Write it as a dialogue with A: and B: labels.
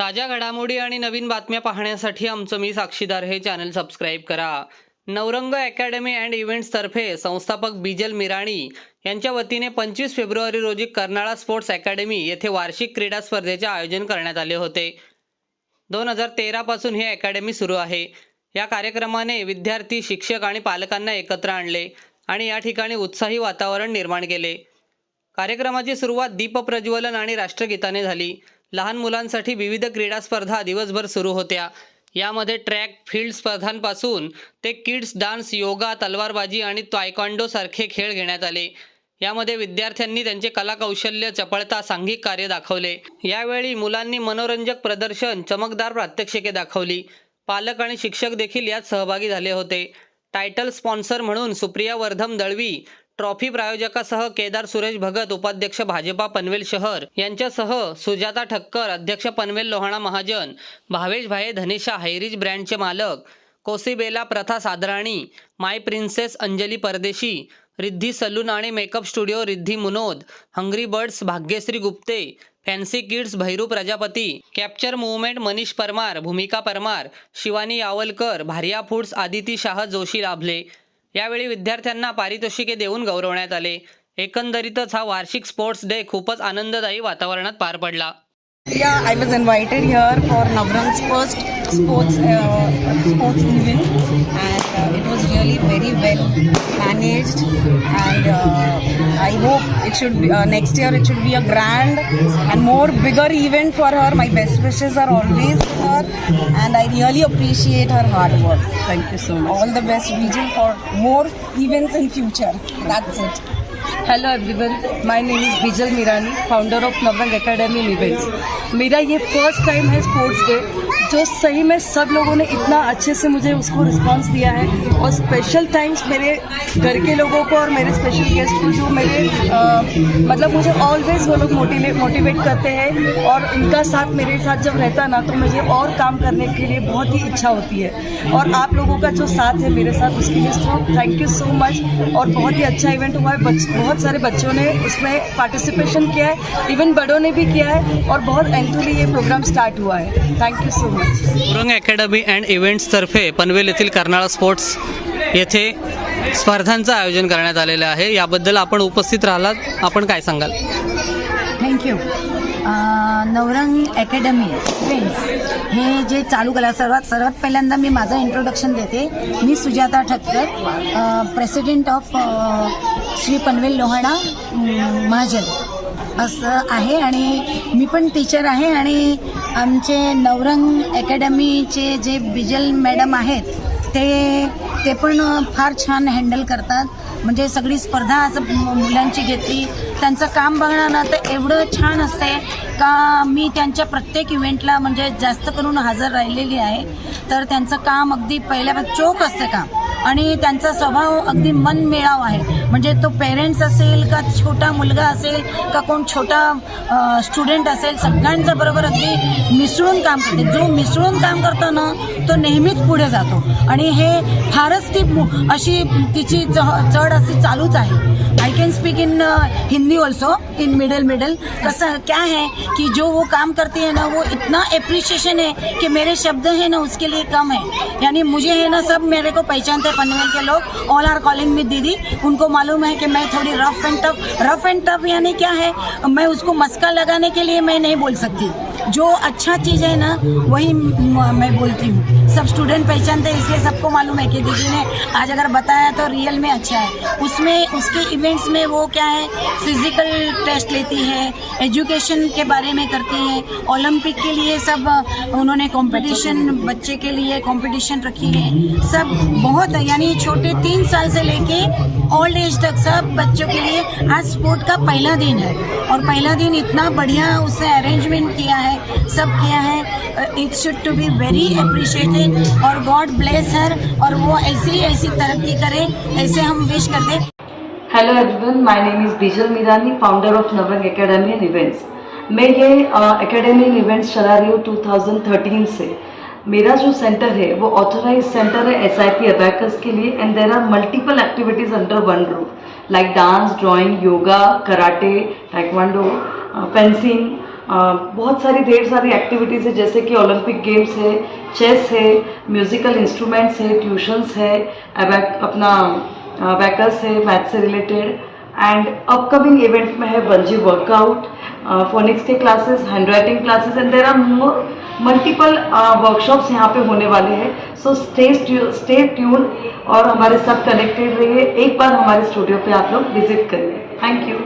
A: ताज्या घडामोडी आणि नवीन बातम्या पाहण्यासाठी आमचं मी साक्षीदार हे चॅनल सबस्क्राईब करा. नवरंग अकॅडमी अँड इव्हेंट्सतर्फे संस्थापक बिजल मिराणी यांच्या वतीने पंचवीस फेब्रुवारी रोजी कर्नाळा स्पोर्ट्स अकॅडमी येथे वार्षिक क्रीडा स्पर्धेचे आयोजन करण्यात आले होते. दोन हजार तेरापासून ही अकॅडमी सुरू आहे. या कार्यक्रमाने विद्यार्थी शिक्षक आणि पालकांना एकत्र आणले आणि या ठिकाणी उत्साही वातावरण निर्माण केले. कार्यक्रमाची सुरुवात दीपप्रज्वलन आणि राष्ट्रगीताने झाली. लहान मुलांसाठी विविध क्रीडा स्पर्धा दिवसभर सुरू होत्या. यामध्ये ट्रॅक फील्ड स्पर्धांपासून ते किड्स डान्स योगा तलवारबाजी आणि तायक्वांडो सारखे खेळ घेण्यात आले. यामध्ये विद्यार्थ्यांनी त्यांचे कलाकौशल्य चपळता सांघिक कार्य दाखवले. यावेळी मुलांनी मनोरंजक प्रदर्शन चमकदार प्रात्यक्षिके दाखवली. पालक आणि शिक्षक देखील यात सहभागी झाले होते. टायटल स्पॉन्सर म्हणून सुप्रिया वर्धम दळवी ट्रॉफी प्रायोजकासह केदार सुरेश भगत उपाध्यक्ष भाजपा पनवेल शहर यांच्यासह सुजाता ठक्कर अध्यक्ष पनवेल लोहाणा महाजन भावेश भाये धनेशा हायरीज ब्रँडचे मालक कोसिबेला प्रथा सादराणी my princess Anjali Pardeshi Riddhi salon आणि makeup studio Riddhi Munod hungry birds Bhagyashree Gupte fancy kids Bhairu Prajapati capture movement Manish Parmar Bhumika Parmar Shivani Yavalkar Bhariya foods Aditi Shah Joshi लाभले. यावेळी विद्यार्थ्यांना पारितोषिके देऊन गौरवण्यात आले. एकंदरीतच हा वार्षिक स्पोर्ट्स डे खूपच आनंददायी वातावरणात पार पडला.
B: Yeah, I was invited here for Navrang's first sports uh, sports event, and uh, it was really very well managed. And uh, I hope it should be uh, next year. It should be a grand and more bigger event for her. My best wishes are always with her, and I really appreciate her hard work.
C: Thank you so much.
B: All the best, Vijay, for more events in future. That's it.
C: Hello everyone my name is Bijal Mirani founder of Navrang academy events मेरा ये first time है sports day जो सही में सब लोगों ने इतना अच्छे से मुझे उसको रिस्पांस दिया है और स्पेशल थैंक्स मेरे घर के लोगों को और मेरे स्पेशल गेस्ट को जो मेरे अ, मतलब मुझे ऑलवेज वो लोग मोटिवेट मोटिवेट करते हैं और इनका साथ मेरे साथ जब रहता ना तो मुझे और काम करने के लिए बहुत ही इच्छा होती है। और आप लोगों का जो साथ है मेरे साथ उसके लिए थैंक यू सो मच और बहुत ही अच्छा इवेंट हुआ है। बहुत सारे बच्चों ने उसमें पार्टिसिपेशन किया है इवन बड़ों ने भी किया है और बहुत एंथुली ये प्रोग्राम स्टार्ट हुआ है। Thank you so much
A: Orang academy and इव्हेंट्सतर्फे पनवेल येथील कर्नाळा स्पोर्ट्स येथे स्पर्धांचं आयोजन करण्यात आलेलं आहे. याबद्दल आपण उपस्थित राहिलात. आपण काय सांगाल?
D: थँक्यू नवरंग अकॅडमी फ्रेंड्स हे जे चालू केलं सर्वात सर्वात पहिल्यांदा मी माझं इंट्रोडक्शन देते. मी सुजाता ठक्कर प्रेसिडेंट ऑफ श्री पनवेल लोहाणा महाजन. असं आहे आणि मी पण टीचर आहे आणि आमचे नवरंग अकॅडमीचे जे बिजल मॅडम आहेत ते ते पण फार छान हँडल करतात. म्हणजे सगळी स्पर्धा असं मु- मुलांची घेतली. त्यांचं काम बघणार ना तर एवढं छान असते का मी त्यांच्या प्रत्येक इव्हेंटला म्हणजे जास्त करून हजर राहिलेली आहे. तर त्यांचं काम अगदी पहिल्या चोख असते काम. आणि त्यांचा स्वभाव अगदी मनमिळाव आहे. म्हणजे तो पेरेंट्स असेल का छोटा मुलगा असेल का कोण छोटा स्टुडंट असेल सगळ्यांच्या बरोबर अगदी मिसळून काम करते. जो मिसळून काम करतो ना तो नेहमीच पुढे जातो. आणि हे फारच ती अशी तिची चढ अशी चालूच आहे. I can speak in Hindi also in middle middle कसं क्या है कि जो वो काम करती है ना वो इतना एप्रिशिएशन है कि मेरे शब्द है ना उसके लिए कम है. यानी मुझे है ना सब मेरे को पहचानते पनवेल के लोग. ऑल आर कॉलिंग मी दीदी उनको मालूम है कि मैं थोड़ी rough and tough rough and tough यानी क्या है? मैं उसको मस्का लगाने के लिए मैं नहीं बोल सकती। जो अच्छा चीज़ है ना, वही मैं बोलती हूँ। सब स्टूडेंट पहचानते हैं, इसलिए सबको मालूम है कि दीदी ने आज अगर बताया तो रियल में अच्छा है। उसमें, उसके इवेंट्स में वो क्या है फ़िज़िकल टेस्ट लेती है एजुकेशन के बारे में करती है ओलंपिक के लिए सब उन्होंने कंपटीशन बच्चे के लिए कंपटीशन रखी है। सब बहुत, यानी छोटे तीन साल से लेके ओल्ड एज तक सब बच्चों के लिए आज स्पोर्ट का पहला दिन है। और पहला दिन इतना बढ़िया उसने अरेंजमेंट किया है सब किया है। It should to be very appreciated और गॉड ब्लेस हर और वो ऐसी ऐसी तरक्की करे, ऐसे हम विश करते। हैं।
C: Hello everyone my name is Bijal Mirani founder of Navrang academy and events मैं ये एकेडमी एंड इवेंट्स चला रही हूँ 2013 से। मेरा जो सेंटर है, वो ऑथोराइज सेंटर है एस आई के लिए and there are multiple activities under one roof like dance drawing yoga karate taekwondo fencing
E: बहुत सारी ढेर सारी एक्टिविटीज़ है, जैसे कि ओलंपिक गेम्स है चेस है म्यूज़िकल इंस्ट्रूमेंट्स है ट्यूशन्स है अपना बैकर्स है मैथ से रिलेटेड एंड अपकमिंग इवेंट में है bungee workout phonics K classes handwriting classes and there are more multiple workshops यहाँ पे होने वाले हैं. सो स्टे स्टे ट्यून और हमारे साथ कनेक्टेड रहिए. एक बार हमारे स्टूडियो पे आप लोग विज़िट करिए. Thank you